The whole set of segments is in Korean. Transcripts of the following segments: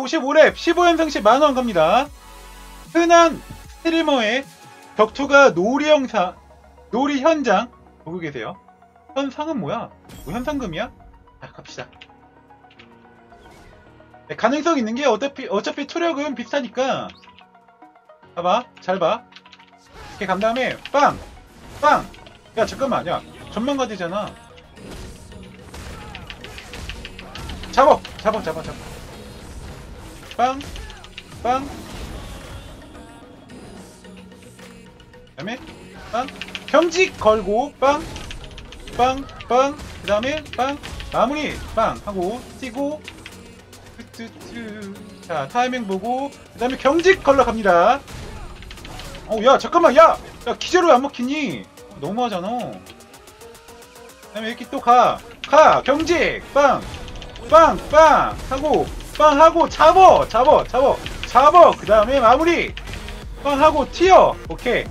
55렙 15연승 시 만원 갑니다. 흔한 스트리머의 격투가 놀이 영상, 놀이 현장 보고 계세요. 현상은 뭐야? 뭐 현상금이야? 아, 갑시다. 네, 가능성 있는 게 어차피, 어차피 투력은 비슷하니까. 봐봐, 잘 봐. 이렇게 간 다음에, 빵! 빵! 야, 잠깐만, 야, 전망가 되잖아. 잡어! 잡어, 잡어, 잡어. 빵! 빵! 다음에, 빵! 경직 걸고, 빵! 빵! 빵! 그 다음에, 빵! 마무리! 빵! 하고, 뛰고, 뚜뚜뚜. 자, 타이밍 보고, 그 다음에 경직 걸러 갑니다. 어, 야, 잠깐만, 야! 야, 왜안 먹히니? 너무하잖아. 그 다음에 이렇게 또 가. 가! 경직! 빵! 빵! 빵! 하고, 빵! 하고, 잡어! 잡어! 잡어! 잡어! 그 다음에 마무리! 빵! 하고, 튀어! 오케이.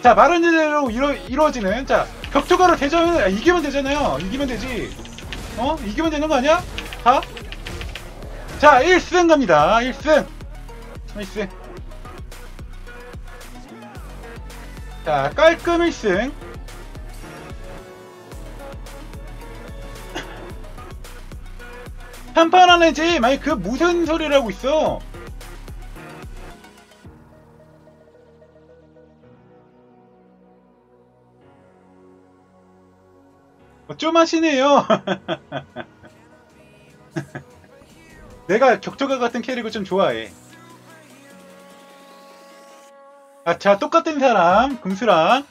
자, 말은 대로 이루, 이루어지는, 자, 격투가로 대전, 아, 이기면 되잖아요. 이기면 되지. 어? 이기면 되는 거 아니야? 다? 자, 1승 갑니다. 1승. 1승. 자, 깔끔 1승. 한판 하는지, 만약 그 무슨 소리를 하고 있어? 어, 좀 하시네요. 내가 격투가 같은 캐릭을 좀 좋아해. 아, 자, 똑같은 사람, 금수랑.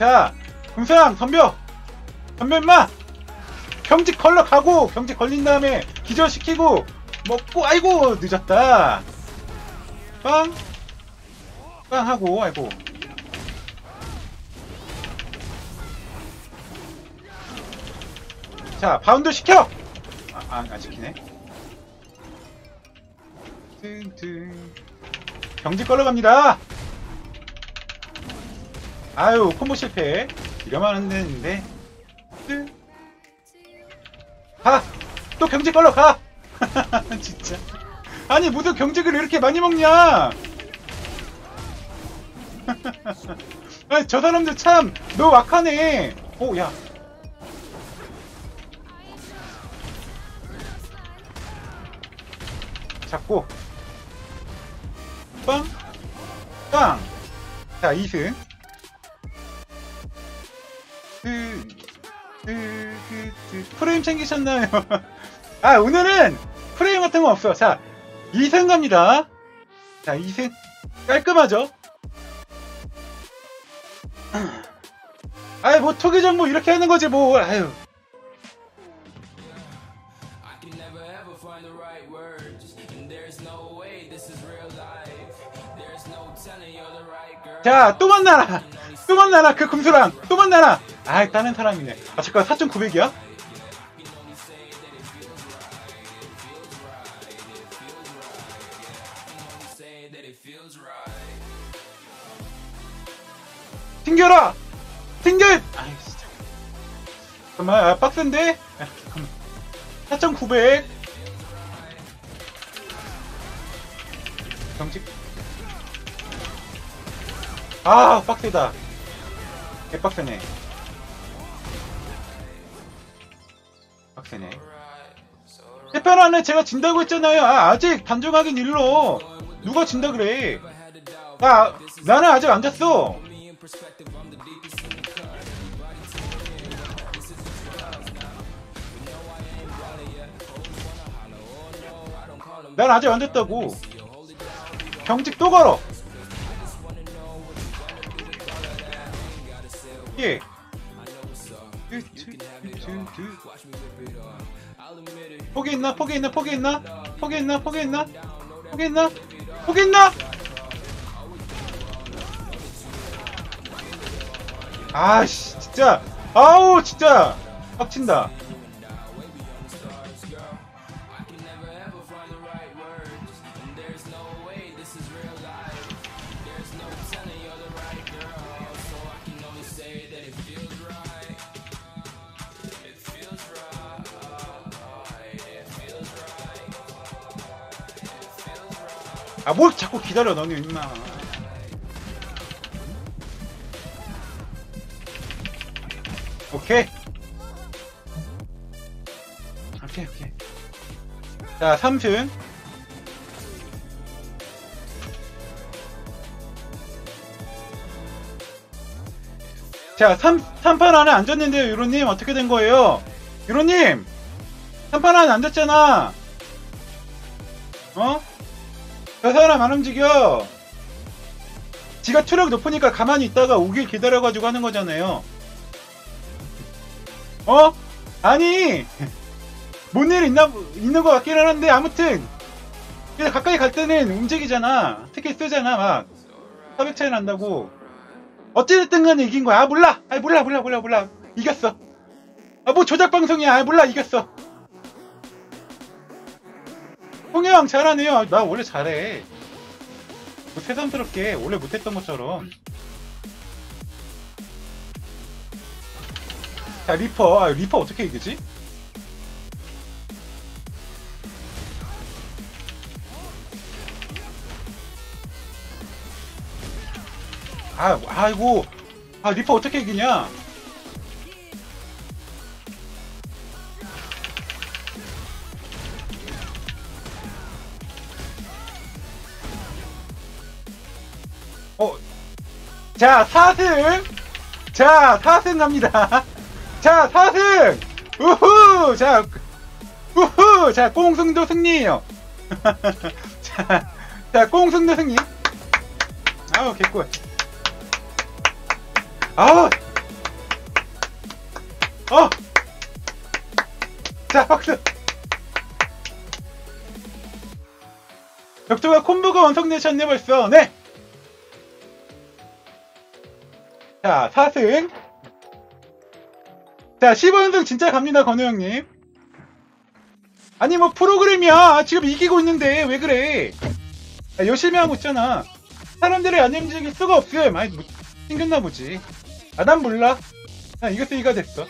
자, 금수랑 덤벼! 덤벼, 임마! 경직 걸러 가고, 경직 걸린 다음에 기절시키고, 먹고, 아이고, 늦었다. 빵! 빵 하고, 아이고. 자, 바운드 시켜! 아, 아, 안 시키네. 뜬뜬. 경직 걸러 갑니다! 아유, 콤보 실패. 이러면 안 되는데. 뜬. 가! 또 경직 걸러 가! 진짜. 아니, 무슨 경직을 이렇게 많이 먹냐! 아니, 저 사람들 참, 너 wak하네. 오, 야. 잡고. 빵! 빵! 자, 2승. 프레임 챙기셨나요? 아, 오늘은 프레임 같은 거 없어. 자, 2승 갑니다. 자, 2승. 깔끔하죠? 아이, 뭐, 토기전 뭐, 이렇게 하는 거지, 뭐, 아유. 자, 또 만나라! 또 만나라! 그 금수랑! 또 만나라! 아이, 다른 사람이네. 아, 잠깐, 4.900이야? 튕겨라! 튕겨! 아이, 진짜. 잠깐만, 아, 빡센데? 아, 잠깐만. 4.900. 경직. 아, 빡세다. 개빡세네. 빡세네. 세판 안에 제가 진다고 했잖아요. 아, 아직 단정하긴 일러. 누가 진다 그래. 아, 나는 아직 안 잤어. 난 아직 안 됐다고. 경직 또 걸어. 예. 포기했나? 포기했나? 포기했나? 포기했나? 포기했나? 포기했나? 포기했나? 아씨 진짜. 아우 진짜. 빡친다. 아 뭘 자꾸 기다려 너는 임마. 오케이. 오케이 오케이. 자 3승 자 3, 3판 안에 앉았는데요 유로님. 어떻게 된 거예요? 유로님! 3판 안에 앉았잖아. 어? 저 사람 안 움직여. 지가 투력 높으니까 가만히 있다가 오길 기다려가지고 하는 거잖아요. 어? 아니, 뭔 일 있나, 있는 것 같기는 한데, 아무튼, 그냥 가까이 갈 때는 움직이잖아. 특히 쓰잖아, 막. 사백 차이 난다고. 어찌됐든 간에 이긴 거야. 아, 몰라! 아, 몰라, 몰라, 몰라, 몰라. 이겼어. 아, 뭐 조작 방송이야. 아, 몰라, 이겼어. 홍영 잘하네요. 나 원래 잘해. 뭐 새삼스럽게 원래 못했던 것처럼. 자 리퍼. 아 리퍼 어떻게 이기지? 아 아이고 아 리퍼 어떻게 이기냐? 어, 자, 4승! 자, 4승 갑니다. 자, 4승! 우후! 자, 우후! 자, 꽁승도 승리예요 자, 자, 꽁승도 승리. 아우, 개꿀. 아우! 어! 자, 박수! 벽조가 콤보가 완성되셨네, 벌써. 네! 자, 4승. 자, 15연승 진짜 갑니다, 건우 형님. 아니, 뭐, 프로그램이야. 지금 이기고 있는데, 왜 그래? 야, 열심히 하고 있잖아. 사람들이 안 움직일 수가 없음. 아니, 뭐, 생겼나 보지. 아, 난 몰라. 나 이겼으니까 됐어.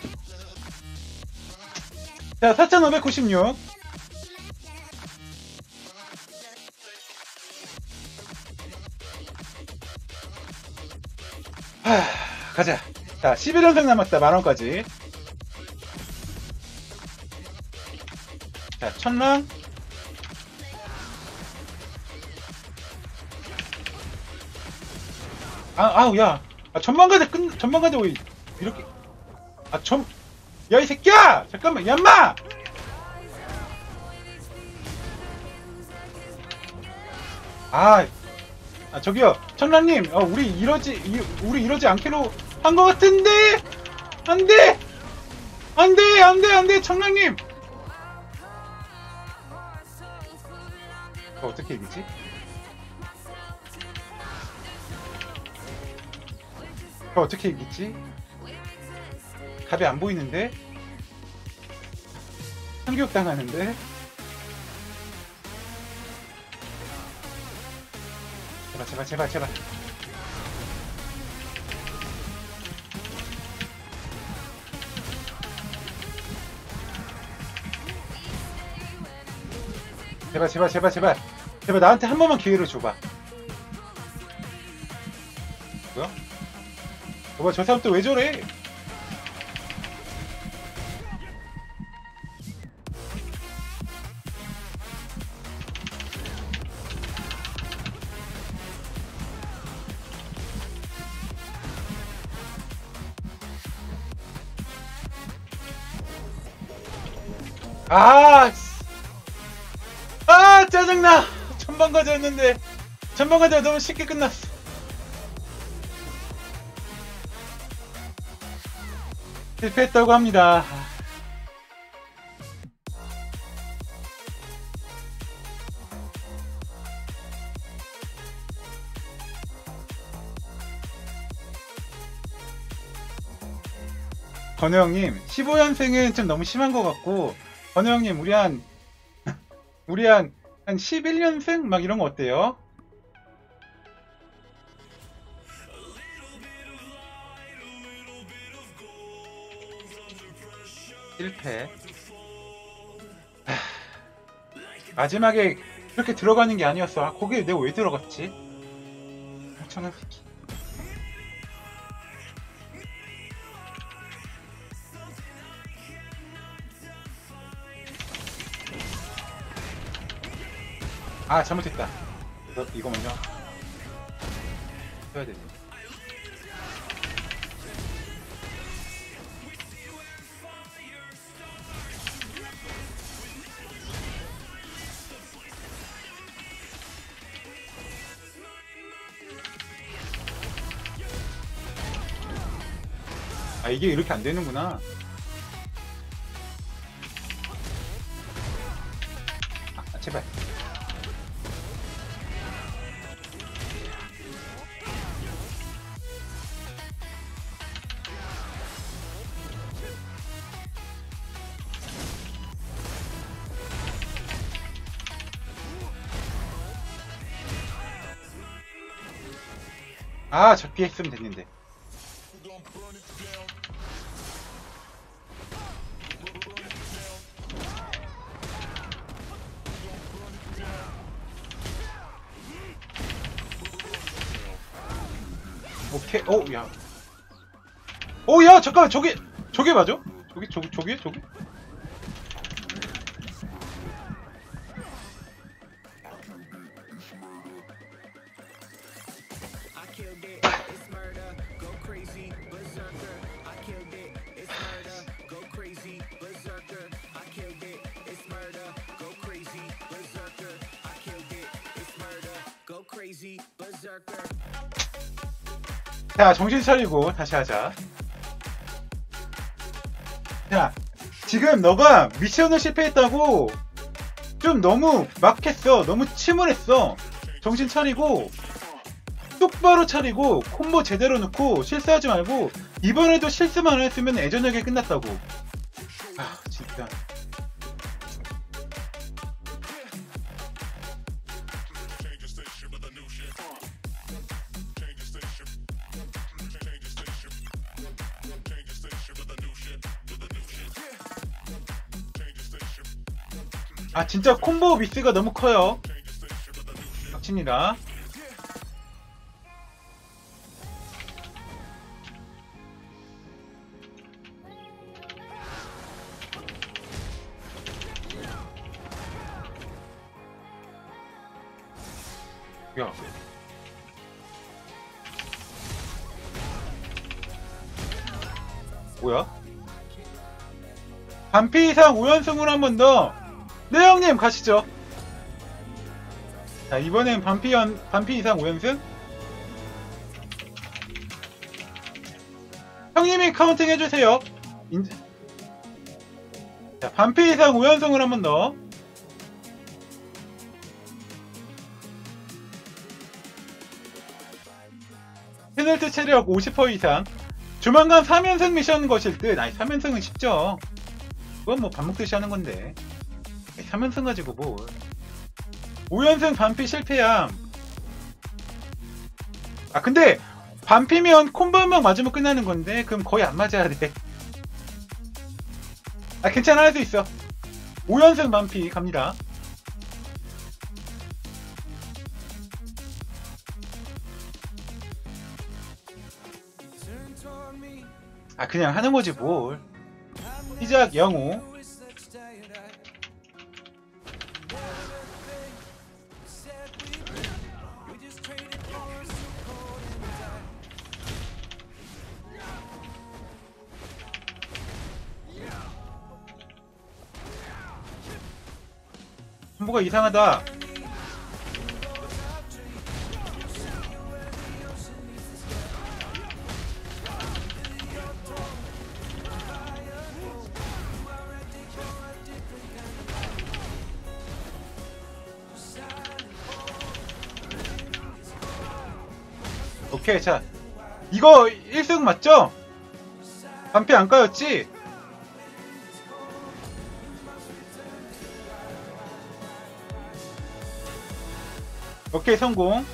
자, 4596. 하, 가자. 자, 11연승 남았다. 만원까지. 천랑. 아, 아우, 야. 아, 전망가대 끝, 전망가대 왜 이렇게. 아, 전. 야, 이 새끼야! 잠깐만, 야, 인마! 아, 아 저기요 천라님 어, 우리 이러지 이- 우리 이러지 않기로 한 것 같은데 안돼 안돼 안돼 안돼 천라님 어, 어떻게 이기지? 어, 어떻게 이기지? 답이 안 보이는데? 참교육 당하는데? 제발 제발 제발 제발 제발 제발 제발 제발 제발 나한테 한 번만 기회를 줘봐 뭐야? 뭐야 저 사람 또 왜 저래? 아, 씨. 아 짜증나. 전방 가져왔는데 전방 가져 너무 쉽게 끝났어. 실패했다고 합니다. 건우 형님, 15연승은 좀 너무 심한 것 같고, 건우 형님, 우리 한, 우리 한, 한 11년생? 막 이런 거 어때요? 실패 마지막에 그렇게 들어가는 게 아니었어 아, 거기에 내가 왜 들어갔지? 아, 엄청난 새끼 아, 잘못했다. 이거, 이거 먼저 해야 되네. 아 이게 이렇게 안 되는구나. 아, 적게 했으면 됐는데. 오케이, 오, 야. 오, 야, 잠깐만, 저게, 저게 맞아? 저기, 저기, 저기, 저기? 자, 정신 차리고 다시 하자. 자, 지금 너가 미션을 실패했다고 좀 너무 막 했어. 너무 침울했어. 정신 차리고 똑바로 차리고 콤보 제대로 넣고 실수하지 말고 이번에도 실수만 안 했으면 애저녁에 끝났다고. 아, 진짜. 아 진짜 콤보 미스가 너무 커요. 빡칩니다. 야. 뭐야? 반피 이상 5연승을 한번 더. 네 형님 가시죠. 자 이번엔 반피 연 반피 이상 5연승. 형님이 카운팅 해주세요. 인... 자 반피 이상 5연승을 한 번 더. 페널티 체력 50% 이상. 조만간 3연승 미션 거실 듯. 아니 3연승은 쉽죠. 그건 뭐 밥 먹듯이 하는 건데. 3연승 가지고 뭐. 5연승 반피 실패야 아 근데 반피면 콤보 한 방 맞으면 끝나는 건데 그럼 거의 안 맞아야 돼아 괜찮아 할 수 있어. 5연승 반피 갑니다. 아 그냥 하는 거지 뭘. 시작 영호 뭐가 이상하다. 오케이, 자. 이거 1승 맞죠? 반피 안 까였지? 오케이 성공.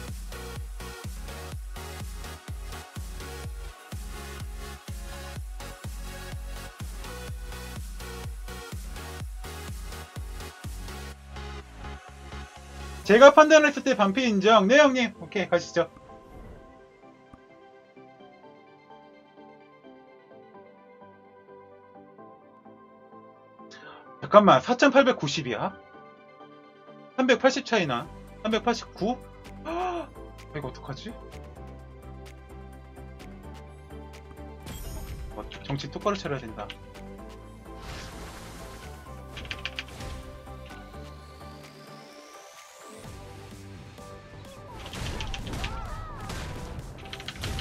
제가 판단했을 때 반피 인정. 네 형님. 오케이 가시죠. 잠깐만 4890이야? 380 차이나? 389? 이거 어떡하지? 어, 정신 똑바로 차려야 된다.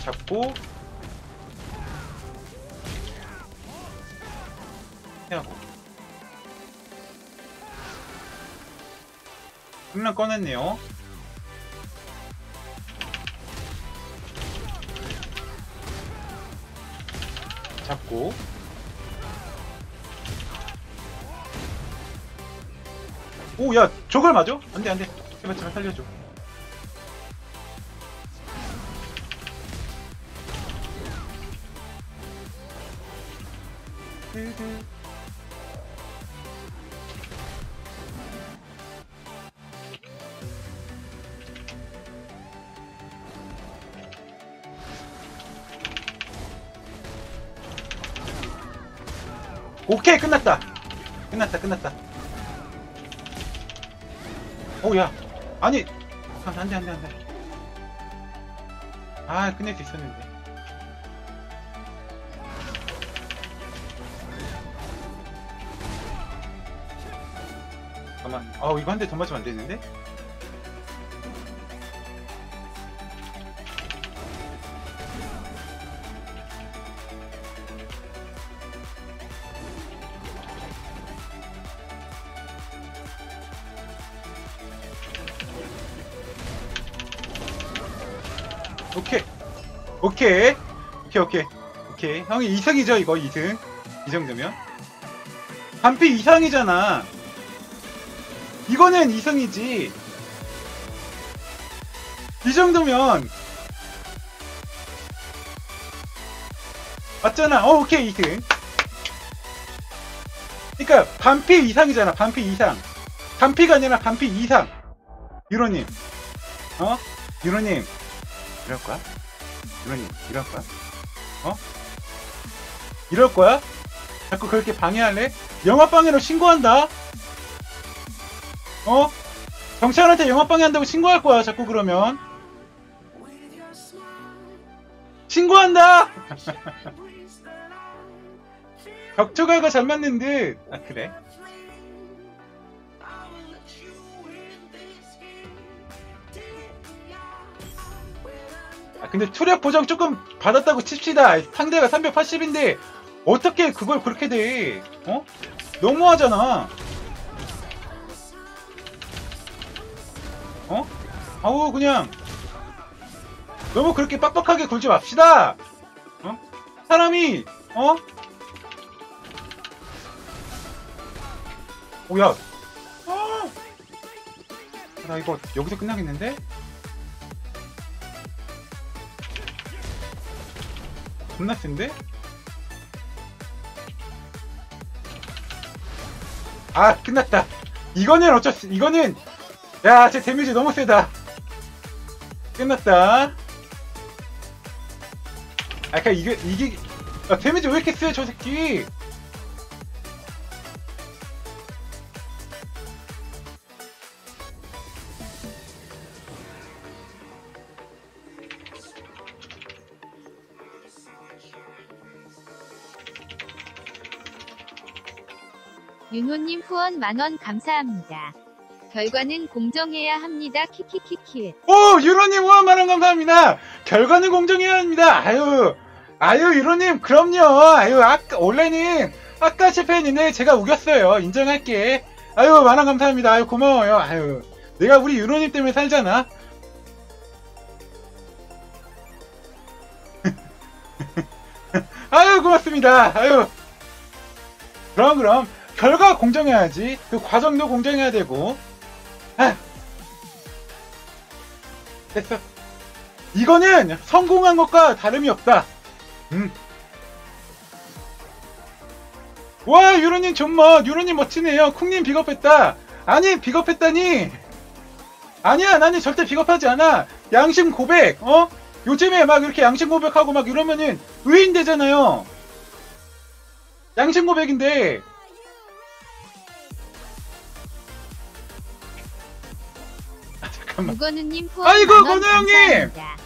잡고 명 꺼냈네요. 잡고 오 야 저걸 맞아? 안돼 안돼 제발 제발 살려줘 오케이 끝났다. 끝났다 끝났다. 오야. 아니 아, 안돼 안돼 안돼 아 끝낼 수 있었는데. 잠깐만. 아우 이거 한 대 더 맞으면 안 되는데 오케이. 오케이 오케이. 오케이. 형이 2승이죠 이거? 2승? 이 정도면? 반피 이상이잖아. 이거는 2승이지. 이 정도면. 맞잖아. 어 오케이 2승. 그러니까 반피 이상이잖아 반피 이상. 반피가 아니라 반피 이상. 유로님. 어? 유로님. 이럴 거야? 이러니 이럴 거야? 어? 이럴 거야? 자꾸 그렇게 방해할래? 영화방해로 신고한다? 어? 경찰한테 영화방해 한다고 신고할 거야 자꾸 그러면 신고한다! 격투가가 잘 맞는 듯. 아 그래? 근데 투력 보정 조금 받았다고 칩시다. 상대가 380인데 어떻게 그걸 그렇게 돼? 어? 너무하잖아. 어? 아우 그냥 너무 그렇게 빡빡하게 굴지 맙시다. 어? 사람이 어? 오야. 아! 나 이거 여기서 끝나겠는데? 겁나 센데? 아 끝났다. 이거는 어쩔 수 이거는 야제 데미지 너무 세다. 끝났다. 아 그니까 이게 이게 야, 데미지 왜 이렇게 세 저 새끼 윤호님 후원 만원 감사합니다. 결과는 공정해야 합니다. 키키키키. 오 유로님 후원 만원 감사합니다. 결과는 공정해야 합니다. 아유 아유 유로님 그럼요. 아유 아까 원래는 아까 실패했는데 제가 우겼어요. 인정할게. 아유 만원 감사합니다. 아유 고마워요. 아유 내가 우리 유로님 때문에 살잖아. 아유 고맙습니다. 아유. 그럼 그럼 결과 공정해야지. 그 과정도 공정해야 되고. 아. 됐어 이거는 성공한 것과 다름이 없다. 음. 와 유로님 존멋. 유로님 멋지네요. 쿵님 비겁했다. 아니 비겁했다니. 아니야 나는 절대 비겁하지 않아. 양심 고백 어? 요즘에 막 이렇게 양심 고백하고 막 이러면은 의인 되잖아요. 양심 고백인데 잠깐만. 무건우님 후원 아이고, 만원 건우 형님! 감사합니다.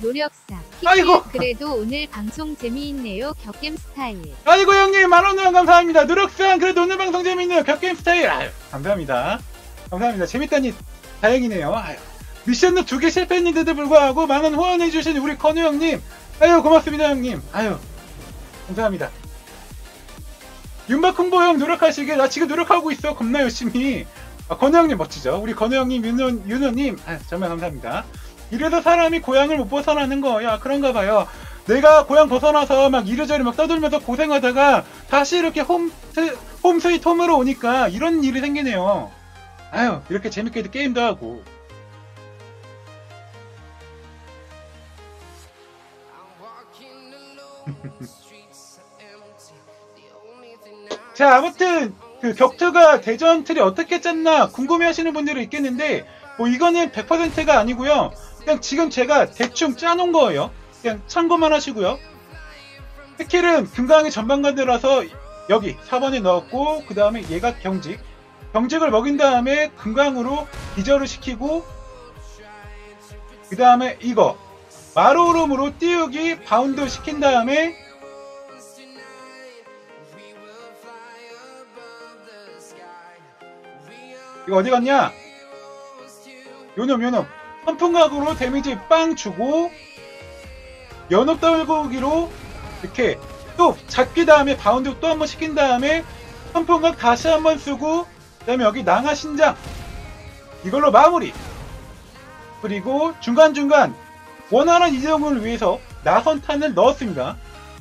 노력사. 아이고. 그래도 오늘 방송 재미있네요. 격겜 스타일. 아이고 형님. 만원 후원 감사합니다. 누럭상. 그래도 오늘 방송 재밌네요. 격게임 스타일. 아유 감사합니다. 감사합니다. 재밌다니 다행이네요. 아유. 미션도 두 개 실패했는데도 불구하고 만원 후원해주신 우리 건우 형님. 아유 고맙습니다 형님. 아유 감사합니다. 윤박 홍보 형 노력하시길 나 지금 노력하고 있어. 겁나 열심히 아, 건우 형님 멋지죠? 우리 건우 형님 윤호, 윤호님. 아유 정말 감사합니다. 이래서 사람이 고향을 못 벗어나는 거야 그런가 봐요. 내가 고향 벗어나서 막 이리저리 막 떠들면서 고생하다가 다시 이렇게 홈, 스- 홈 스위트 홈으로 오니까 이런 일이 생기네요. 아유, 이렇게 재밌게 게임도 하고. 자, 아무튼 그 격투가 대전 틀이 어떻게 짰나 궁금해 하시는 분들이 있겠는데 뭐 이거는 100%가 아니고요. 그냥 지금 제가 대충 짜놓은 거예요. 그냥 참고만 하시고요. 스킬은 금강의 전방관들라서 여기 4번에 넣었고 그 다음에 얘가 경직 경직을 먹인 다음에 금강으로 기절을 시키고 그 다음에 이거 마로름으로 띄우기 바운드 시킨 다음에 이거 어디 갔냐? 요놈 요놈. 선풍각으로 데미지 빵 주고 연옥 떨고기로 이렇게 또 잡기 다음에 바운드 또 한 번 시킨 다음에 선풍각 다시 한 번 쓰고 그 다음에 여기 낭하 신장. 이걸로 마무리. 그리고 중간중간 원활한 이동을 위해서 나선탄을 넣었습니다.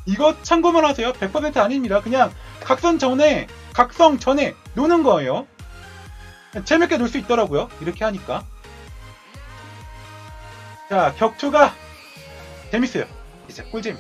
이거 참고만 하세요. 100% 아닙니다. 그냥 각선 전에 각성 전에 노는 거예요 재밌게 놀 수 있더라고요. 이렇게 하니까. 자 격투가 재밌어요. 진짜 꿀잼